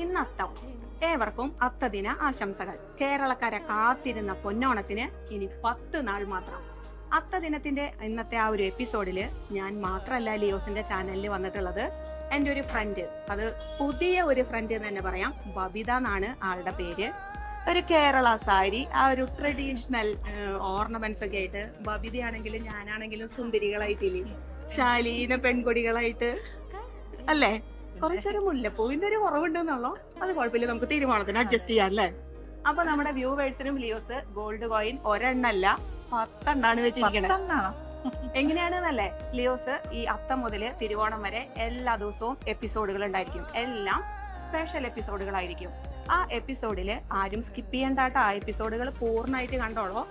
ഇന്ന് അത്തം ഏവർക്കും അത്തദിന ആശംസകൾ. കേരളക്കാരെ കാത്തിരുന്ന പൊന്നോണത്തിന് ഇനി പത്ത് നാൾ മാത്രം. അത്തദിനത്തിന്റെ ഇന്നത്തെ ആ ഒരു എപ്പിസോഡിൽ ഞാൻ മാത്രമല്ല ലിയോസിന്റെ ചാനലിൽ വന്നിട്ടുള്ളത് എന്റെ ഒരു ഫ്രണ്ട് അത് പുതിയ ഒരു ഫ്രണ്ട് എന്ന് തന്നെ പറയാം. ബബിത എന്നാണ് ആളുടെ പേര്. ഒരു കേരള സാരി ആ ഒരു ട്രഡീഷണൽ ഓർണമെന്റ്സ് ഒക്കെ ആയിട്ട് ബബിതയാണെങ്കിലും ഞാനാണെങ്കിലും സുന്ദരികളായിട്ടില്ലേ ശാലീന പെൺകൊടികളായിട്ട്. അല്ലേ? കുറച്ചൊരു മുല്ലപ്പൂവിന്റെ ഒരു കുറവുണ്ടെന്നുള്ളോ? അത് കുഴപ്പമില്ല. നമുക്ക് തീരുമാനത്തിന് അഡ്ജസ്റ്റ് ചെയ്യാം അല്ലേ? അപ്പൊ നമ്മുടെ വ്യൂവേഴ്സിനും ലിയോസ് ഗോൾഡ് കോയിൻ ഒരെണ്ണല്ല പത്തെണ്ണാണ് വെച്ചിരിക്കണത് പത്തെണ്ണാണോ? എങ്ങനെയാണെന്നല്ലേ? ലിയോസ് ഈ അത്തം മുതൽ തിരുവോണം വരെ എല്ലാ ദിവസവും എപ്പിസോഡുകൾ ഉണ്ടായിരിക്കും. എല്ലാം സ്പെഷ്യൽ എപ്പിസോഡുകളായിരിക്കും ആ എപ്പിസോഡിൽ ആരും സ്കിപ്പ് ചെയ്യണ്ടാട്ട. ആ എപ്പിസോഡുകൾ പൂർണമായിട്ട് കണ്ടോളോ.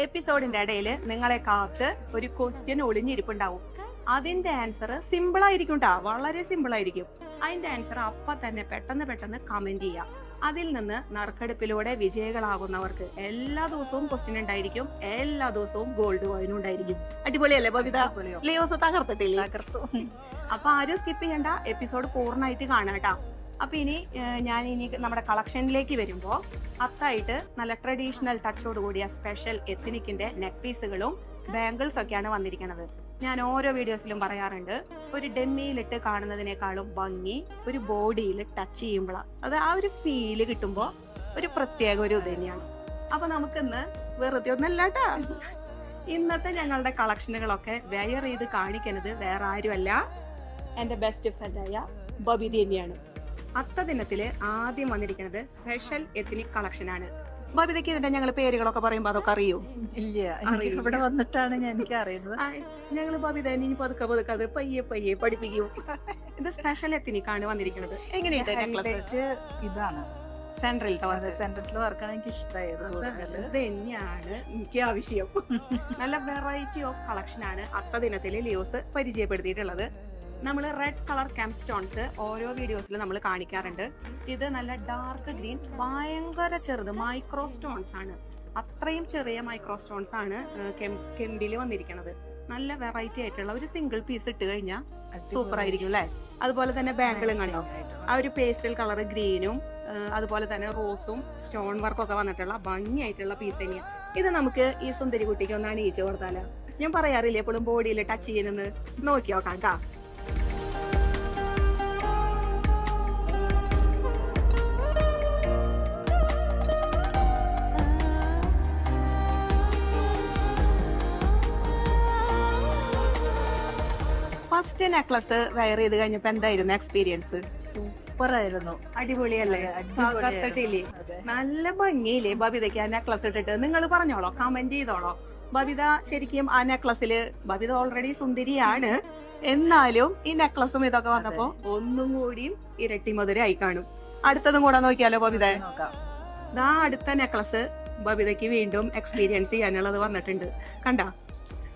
എപ്പിസോഡിന്റെ ഇടയിൽ നിങ്ങളെ കാത്ത് ഒരു ക്വസ്റ്റ്യൻ ഒളിഞ്ഞിരിപ്പുണ്ടാവും. അതിന്റെ ആൻസർ സിമ്പിൾ ആയിരിക്കും ട്ടാ. വളരെ സിമ്പിൾ ആയിരിക്കും. അതിന്റെ ആൻസർ അപ്പൊ തന്നെ പെട്ടെന്ന് പെട്ടെന്ന് കമന്റ് ചെയ്യാം. അതിൽ നിന്ന് നറുക്കെടുപ്പിലൂടെ വിജയികളാകുന്നവർക്ക് എല്ലാ ദിവസവും ക്വസ്റ്റ്യൻ ഉണ്ടായിരിക്കും. എല്ലാ ദിവസവും ഗോൾഡ് കോയിനും ഉണ്ടായിരിക്കും. അടിപൊളിയല്ലേ ബബിത? തകർത്തിട്ടില്ല? തകർത്തു. അപ്പൊ ആരും സ്കിപ്പ് ചെയ്യണ്ട. എപ്പിസോഡ് പൂർണമായിട്ട് കാണാട്ടാ അപ്പൊ ഇനി ഞാൻ ഇനി നമ്മുടെ കളക്ഷനിലേക്ക് വരുമ്പോ അത്തായിട്ട് നല്ല ട്രഡീഷണൽ ടച്ചോട് കൂടിയ സ്പെഷ്യൽ എത്തിനിക്കിന്റെ നെക്ക് പീസുകളും ബാംഗിൾസ് ഒക്കെയാണ് വന്നിരിക്കുന്നത് ഞാൻ ഓരോ വീഡിയോസിലും പറയാറുണ്ട്. ഒരു ഡെമ്മിയിലിട്ട് കാണുന്നതിനേക്കാളും ഭംഗി ഒരു ബോഡിയിൽ ടച്ച് ചെയ്യുമ്പോഴാണ് അത് ആ ഒരു ഫീൽ കിട്ടുമ്പോൾ ഒരു പ്രത്യേക ഒരു ഇത് തന്നെയാണ്. അപ്പൊ നമുക്കിന്ന് വെറുതെ ഒന്നല്ലാട്ടാ ഇന്നത്തെ ഞങ്ങളുടെ കളക്ഷനുകളൊക്കെ വെയർ ചെയ്ത് കാണിക്കുന്നത് വേറെ ആരുമല്ല. എന്റെ ബെസ്റ്റ് ഫ്രണ്ടായ ബബിതി തന്നെയാണ് അത്ത ദിനത്തിൽ ആദ്യം വന്നിരിക്കുന്നത് സ്പെഷ്യൽ എത്തിനിക് കളക്ഷനാണ് ബബിതയ്ക്ക് ഇതിന്റെ ഞങ്ങൾ പേരുകളൊക്കെ പറയുമ്പോ അതൊക്കെ അറിയോ? ഇല്ല എനിക്ക് ഇവിടെ വന്നിട്ടാണ് ഞാൻ എനിക്ക് അറിയുന്നത് ഞങ്ങൾ ബബിത ഇനി പതുക്കെ പതുക്കെ അത് പയ്യെ പയ്യെ പഠിപ്പിക്കും. ഇത് സ്പെഷ്യൽ എത്തിനിക്കാണ് വന്നിരിക്കുന്നത്. എങ്ങനെയുണ്ട് നെക്ലസ് ഇതാണ്. സെൻട്രൽ സെൻട്രലിൽ വർക്കാണ് എനിക്ക് ഇഷ്ടമായത് ഇത് തന്നെയാണ് എനിക്ക് ആവശ്യം. നല്ല വെറൈറ്റി ഓഫ് കളക്ഷൻ ആണ് അത്ത ദിനത്തിൽ ലിയോസ് പരിചയപ്പെടുത്തിയിട്ടുള്ളത്. നമ്മൾ റെഡ് കളർ ക്യാമ്പ് സ്റ്റോൺസ് ഓരോ വീഡിയോസിലും നമ്മൾ കാണിക്കാറുണ്ട്. ഇത് നല്ല ഡാർക്ക് ഗ്രീൻ ഭയങ്കര ചെറുത് മൈക്രോ സ്റ്റോൺസ് ആണ്. അത്രയും ചെറിയ മൈക്രോ സ്റ്റോൺസ് ആണ് കെമ്പിൽ വന്നിരിക്കുന്നത് നല്ല വെറൈറ്റി ആയിട്ടുള്ള ഒരു സിംഗിൾ പീസ് ഇട്ട് കഴിഞ്ഞാൽ സൂപ്പർ ആയിരിക്കും അല്ലേ? അതുപോലെ തന്നെ ബാങ്കിളും കണ്ടോ? ആ ഒരു പേസ്റ്റൽ കളർ ഗ്രീനും അതുപോലെ തന്നെ റോസും സ്റ്റോൺ വർക്കൊക്കെ വന്നിട്ടുള്ള ഭംഗിയായിട്ടുള്ള പീസ് തന്നെയാണ് ഇത് നമുക്ക് ഈ സുന്ദരി കുട്ടിക്ക് ഒന്ന് അണിയിച്ചു കൊടുത്താലോ? ഞാൻ പറയാറില്ലേ എപ്പോഴും ബോഡിയിൽ ടച്ച് ചെയ്യുന്നത്? നോക്കി നോക്കാം ട്ടാ. ഫസ്റ്റ് നെക്ലസ് വെയർ ചെയ്ത് കഴിഞ്ഞപ്പോ എന്തായിരുന്നു എക്സ്പീരിയൻസ് സൂപ്പർ ആയിരുന്നു. അടിപൊളിയല്ലേ? അതെ. നല്ല ഭംഗിയില്ലേ ബബിതയ്ക്ക് ആ നെക്ലസ് ഇട്ടിട്ട്? നിങ്ങൾ പറഞ്ഞോളോ കമന്റ് ചെയ്തോളോ. ബബിത ശരിക്കും ആ നെക്ലസിൽ ബബിത ഓൾറെഡി സുന്ദരിയാണ്. എന്നാലും ഈ നെക്ലസും ഇതൊക്കെ വന്നപ്പോ ഒന്നും കൂടിയും ഇരട്ടി മധുരമായി കാണും. അടുത്തതും കൂടെ നോക്കിയാലോ ബബിത? ദാ അടുത്ത നെക്ലസ് ബബിതയ്ക്ക് വീണ്ടും എക്സ്പീരിയൻസ് ചെയ്യാനുള്ളത് വന്നിട്ടുണ്ട്. കണ്ട?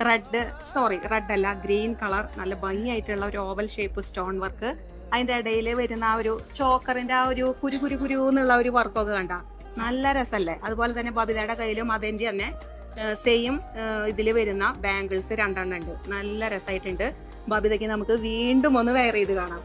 റെഡ് സോറി റെഡ് അല്ല ഗ്രീൻ കളർ നല്ല ഭംഗിയായിട്ടുള്ള ഒരു ഓവൽ ഷേപ്പ് സ്റ്റോൺ വർക്ക് അതിന്റെ ഇടയിൽ വരുന്ന ആ ഒരു ചോക്കറിന്റെ ആ ഒരു കുരു കുരു കുരു എന്നുള്ള ഒരു വർക്കൊക്കെ കണ്ട. നല്ല രസമല്ലേ അതുപോലെ തന്നെ ബബിതയുടെ കയ്യിലും അതിന്റെ തന്നെ സെയിം ഇതിൽ വരുന്ന ബാംഗിൾസ് രണ്ടെണ്ണം ഉണ്ട്. നല്ല രസമായിട്ടുണ്ട് ബബിതയ്ക്ക് നമുക്ക് വീണ്ടും ഒന്ന് വെയർ ചെയ്ത് കാണാം.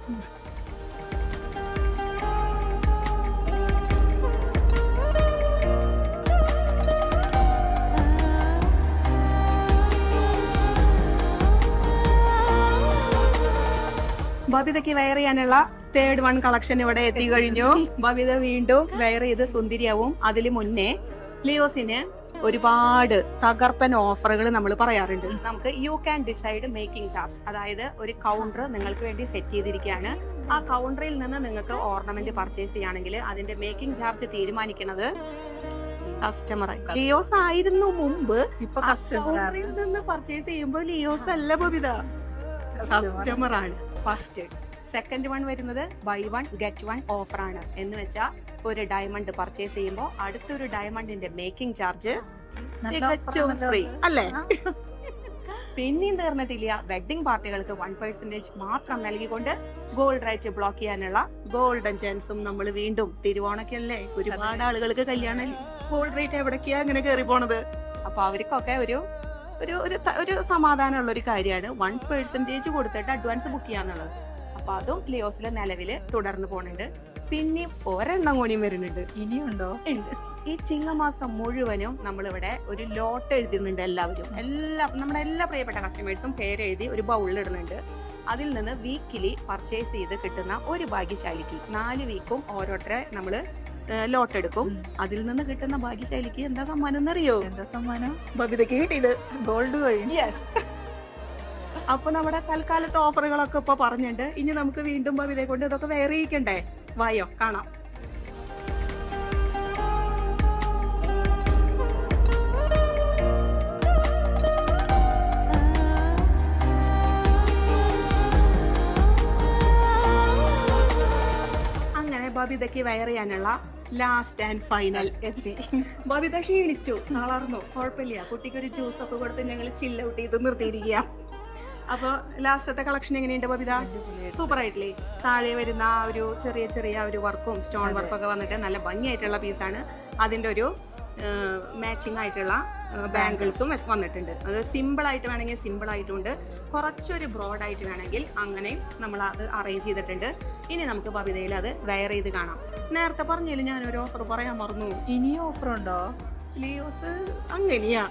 ബബിതയ്ക്ക് വെയർ ചെയ്യാനുള്ള തേർഡ് വൺ കളക്ഷൻ ഇവിടെ എത്തി കഴിഞ്ഞു. ബബിത വീണ്ടും വെയർ ചെയ്ത് സുന്ദരിയാവും. അതിന് മുന്നേ ലിയോസിന് ഒരുപാട് തകർപ്പൻ ഓഫറുകൾ നമ്മൾ പറയാറുണ്ട്. നമുക്ക് you can decide making charge അതായത് ഒരു കൗണ്ടർ നിങ്ങൾക്ക് വേണ്ടി സെറ്റ് ചെയ്തിരിക്കുകയാണ്. ആ കൗണ്ടറിൽ നിന്ന് നിങ്ങൾക്ക് ഓർണമെന്റ് പർച്ചേസ് ചെയ്യുകയാണെങ്കിൽ അതിന്റെ മേക്കിംഗ് ചാർജ് തീരുമാനിക്കുന്നത് കസ്റ്റമർ ലിയോസ് ആയിരുന്നു മുമ്പ്. ഇപ്പൊ കസ്റ്റമറിൽ നിന്ന് പർച്ചേസ് ചെയ്യുമ്പോൾ ലിയോസ് അല്ല ബബിത കസ്റ്റമർ ആണ്. ഫസ്റ്റ്. സെക്കൻഡ് വൺ വരുന്നത് buy one get one offer ആണ്. എന്ന് വെച്ചാൽ ഒരു ഡയമണ്ട് പർച്ചേസ് ചെയ്യുമ്പോൾ അടുത്തൊരു ഡയമണ്ടിന്റെ മേക്കിംഗ് ചാർജ് തികച്ചും ഫ്രീ അല്ലേ? പിന്നെയും തീർന്നിട്ടില്ല. വെഡിങ് പാർട്ടികൾക്ക് വൺ പെർസെന്റേജ് മാത്രം നൽകിക്കൊണ്ട് ഗോൾഡ് റൈറ്റ് ബ്ലോക്ക് ചെയ്യാനുള്ള ഗോൾഡൻ ചാൻസും നമ്മൾ വീണ്ടും തിരുവോണക്കല്ലേ? ഒരുപാട് ആളുകൾക്ക് കല്യാണം ഗോൾഡ് റേറ്റ് എവിടേക്കാ അങ്ങനെ കയറി പോണത്? അപ്പൊ അവർക്കൊക്കെ ഒരു ഒരു ഒരു ഒരു സമാധാനമുള്ള ഒരു കാര്യമാണ്. വൺ പെർസെന്റേജ് കൊടുത്തിട്ട് അഡ്വാൻസ് ബുക്ക് ചെയ്യാന്നുള്ളത്. അപ്പൊ അതും ലിയോസിലെ നിലവിൽ തുടർന്ന് പോകുന്നുണ്ട് പിന്നെയും ഒരെണ്ണം കൂടിയും വരുന്നുണ്ട്. ഇനിയുണ്ടോ? ഉണ്ട്. ഈ ചിങ്ങമാസം മുഴുവനും നമ്മളിവിടെ ഒരു ലോട്ട് എഴുതുന്നുണ്ട് എല്ലാവരും. എല്ലാ നമ്മുടെ എല്ലാ പ്രിയപ്പെട്ട കസ്റ്റമേഴ്സും പേരെഴുതി ഒരു ബൗളിൽ ഇടുന്നുണ്ട്. അതിൽ നിന്ന് വീക്കിലി പർച്ചേസ് ചെയ്ത് കിട്ടുന്ന ഒരു ഭാഗ്യശാലിക്ക്. നാല് വീക്കും ഓരോരുത്തരെ നമ്മൾ ലോട്ട് എടുക്കും. അതിൽ നിന്ന് കിട്ടുന്ന ഭാഗ്യശൈലിക്ക് എന്താ സമ്മാനം എന്നറിയോ? എന്താ സമ്മാനം? ബബിതയ്ക്ക് കിട്ടിയത്. Gold coin. യെസ് അപ്പൊ നമ്മുടെ തൽക്കാലത്തെ ഓഫറുകളൊക്കെ ഇപ്പൊ പറഞ്ഞിട്ടുണ്ട്. ഇനി നമുക്ക് വീണ്ടും ബബിതയെ കൊണ്ട് ഇതൊക്കെ വേറെ ഇരിക്കണ്ടേ വായോ കാണാം. അങ്ങനെ ബബിതയ്ക്ക് വയർ ചെയ്യാനുള്ള ലാസ്റ്റ് ആൻഡ് ഫൈനൽ എത്തി. ബബിത ക്ഷീണിച്ചു. തളർന്നു കുഴപ്പമില്ല. കുട്ടിക്ക് ഒരു ജ്യൂസ് ഒക്കെ കൊടുത്ത് ഞങ്ങൾ ചില്ല ഔട്ട് ചെയ്ത് നിർത്തിയിരിക്കുക അപ്പൊ ലാസ്റ്റത്തെ കളക്ഷൻ എങ്ങനെയുണ്ട് ബബിത? സൂപ്പർ ആയിട്ടില്ലേ താഴെ വരുന്ന ആ ഒരു ചെറിയ ചെറിയ ഒരു വർക്കും സ്റ്റോൺ വർക്കൊക്കെ വന്നിട്ട് നല്ല ഭംഗിയായിട്ടുള്ള പീസാണ് അതിന്റെ ഒരു മാച്ചിങ് ആയിട്ടുള്ള ബാംഗിൾസും വന്നിട്ടുണ്ട്. അത് സിമ്പിൾ ആയിട്ട് വേണമെങ്കിൽ സിമ്പിൾ ആയിട്ടുണ്ട്. കുറച്ചൊരു ബ്രോഡ് ആയിട്ട് വേണമെങ്കിൽ അങ്ങനെയും നമ്മൾ അത് അറേഞ്ച് ചെയ്തിട്ടുണ്ട്. ഇനി നമുക്ക് ബബിതയിൽ അത് വെയർ ചെയ്ത് കാണാം. നേരത്തെ പറഞ്ഞില്ല ഞാൻ ഒരു ഓഫർ പറയാൻ മറന്നു. ഇനി ഓഫർ ഉണ്ടോ? ലിയോസ് അങ്ങനെയാ.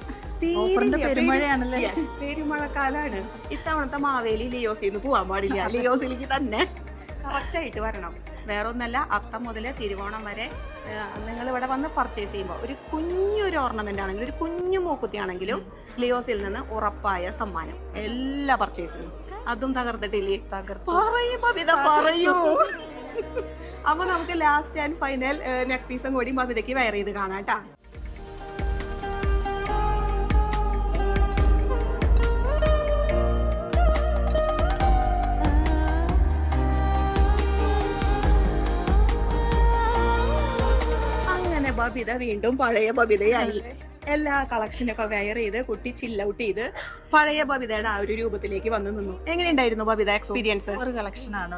പെരുമഴക്കാലാണ്. ഇത്തവണത്തെ മാവേലി ലിയോസിൽ നിന്ന് പോവാൻ പാടില്ല. ലിയോസിലേക്ക് തന്നെ കറക്റ്റ് ആയിട്ട് വരണം. വേറൊന്നല്ല അത്തം മുതൽ തിരുവോണം വരെ നിങ്ങൾ ഇവിടെ വന്ന് പർച്ചേസ് ചെയ്യുമ്പോൾ ഒരു കുഞ്ഞൊരു ഓർണമെന്റ് ആണെങ്കിലും ഒരു കുഞ്ഞു മൂക്കുത്തി ആണെങ്കിലും ലിയോസിൽ നിന്ന് ഉറപ്പായ സമ്മാനം. എല്ലാ പർച്ചേസിനും അതും തകർത്തിട്ടില്ലേ? പറയുമ്പോ പറയൂ പറയൂ. അപ്പൊ നമുക്ക് ലാസ്റ്റ് ആൻഡ് ഫൈനൽ നെക്ക് പീസും കൂടി ബബിതയ്ക്ക് വയർ ചെയ്ത് കാണാം കേട്ടോ. ബബിത വീണ്ടും പഴയ ബബിതയായി. എല്ലാ കളക്ഷനൊക്കെ വെയർ ചെയ്ത് കുട്ടി ചില്ല ഔട്ട് ചെയ്ത് പഴയ ബബിതയുടെ ആ ഒരു രൂപത്തിലേക്ക് വന്നു നിന്നു. എങ്ങനെയുണ്ടായിരുന്നു ബബിത എക്സ്പീരിയൻസ് ഒരു കളക്ഷൻ ആണ്.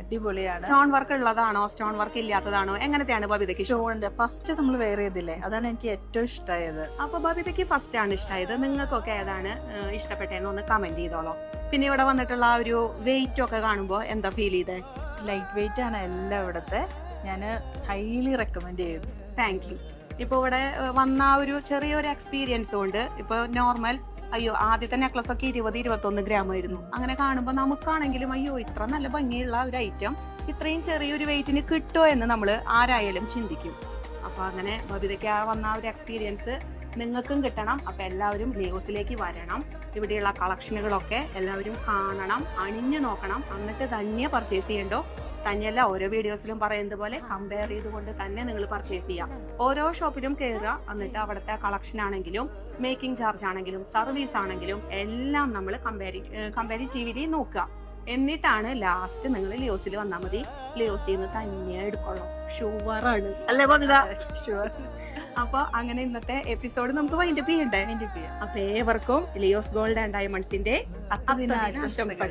അടിപൊളിയാണ്. സ്റ്റോൺ വർക്ക് ഉള്ളതാണോ? സ്റ്റോൺ വർക്ക് ഇല്ലാത്തതാണോ? എങ്ങനത്തെയാണ് ബബിതയ്ക്ക് സ്റ്റോണിന്റെ ഫസ്റ്റ് നമ്മൾ വെയർ ചെയ്തില്ലേ? അതാണ് എനിക്ക് ഏറ്റവും ഇഷ്ടമായത് അപ്പൊ ബബിതയ്ക്ക് ഫസ്റ്റ് ആണ് ഇഷ്ടമായത് നിങ്ങൾക്കൊക്കെ ഏതാണ് ഇഷ്ടപ്പെട്ടതെന്ന് ഒന്ന് കമന്റ് ചെയ്തോളൂ. പിന്നെ ഇവിടെ വന്നിട്ടുള്ള ആ ഒരു വെയിറ്റ് ഒക്കെ കാണുമ്പോൾ എന്താ ഫീൽ ചെയ്തേ? ലൈറ്റ് വെയിറ്റ് ആണ് എല്ലാം ഇവിടുത്തെ. ഞാൻ ഹൈലി റെക്കമെൻഡ് ചെയ്തു. താങ്ക് യു ഇപ്പൊ ഇവിടെ വന്ന ഒരു ചെറിയൊരു എക്സ്പീരിയൻസ് കൊണ്ട് ഇപ്പൊ നോർമൽ അയ്യോ ആദ്യത്തെ നെക്ലസ് ഒക്കെ ഇരുപത് ഇരുപത്തൊന്ന് ഗ്രാം ആയിരുന്നു. അങ്ങനെ കാണുമ്പോൾ നമുക്കാണെങ്കിലും അയ്യോ ഇത്ര നല്ല ഭംഗിയുള്ള ഒരു ഐറ്റം ഇത്രയും ചെറിയൊരു വെയിറ്റിന് കിട്ടുമോ എന്ന് നമ്മൾ ആരായാലും ചിന്തിക്കും. അപ്പൊ അങ്ങനെ ബബിതയ്ക്ക് ആ വന്ന ഒരു എക്സ്പീരിയൻസ് നിങ്ങൾക്കും കിട്ടണം. അപ്പൊ എല്ലാവരും ലേവസിലേക്ക് വരണം. ഇവിടെയുള്ള കളക്ഷനുകളൊക്കെ എല്ലാവരും കാണണം അണിഞ്ഞു നോക്കണം. എന്നിട്ട് തന്നെ പർച്ചേസ് ചെയ്യണ്ടോ? തന്നെയല്ല ഓരോ വീഡിയോസിലും പറയുന്നത് പോലെ കമ്പയർ ചെയ്തുകൊണ്ട് തന്നെ നിങ്ങൾ പർച്ചേസ് ചെയ്യാം. ഓരോ ഷോപ്പിലും കയറുക എന്നിട്ട് അവിടുത്തെ കളക്ഷൻ ആണെങ്കിലും മേക്കിംഗ് ചാർജ് ആണെങ്കിലും സർവീസ് ആണെങ്കിലും എല്ലാം നമ്മൾ കമ്പാരി കമ്പാരിറ്റീവ്ലി നോക്കുക. എന്നിട്ടാണ് ലാസ്റ്റ് നിങ്ങൾ ലിയോസിൽ വന്നാൽ മതി. ലിയോസിൽ നിന്ന് തന്നെ എടുക്കണം ഷുവറാണ് അല്ലേ ഷുവർ അപ്പൊ അങ്ങനെ ഇന്നത്തെ എപ്പിസോഡ് നമുക്ക് വൈൻഡപ്പ് ചെയ്യണ്ടേ? അപ്പൊ ഏവർക്കും ലിയോസ് ഗോൾഡ് ആൻഡ് ഡയമണ്ട്സിന്റെ ആശംസകൾ.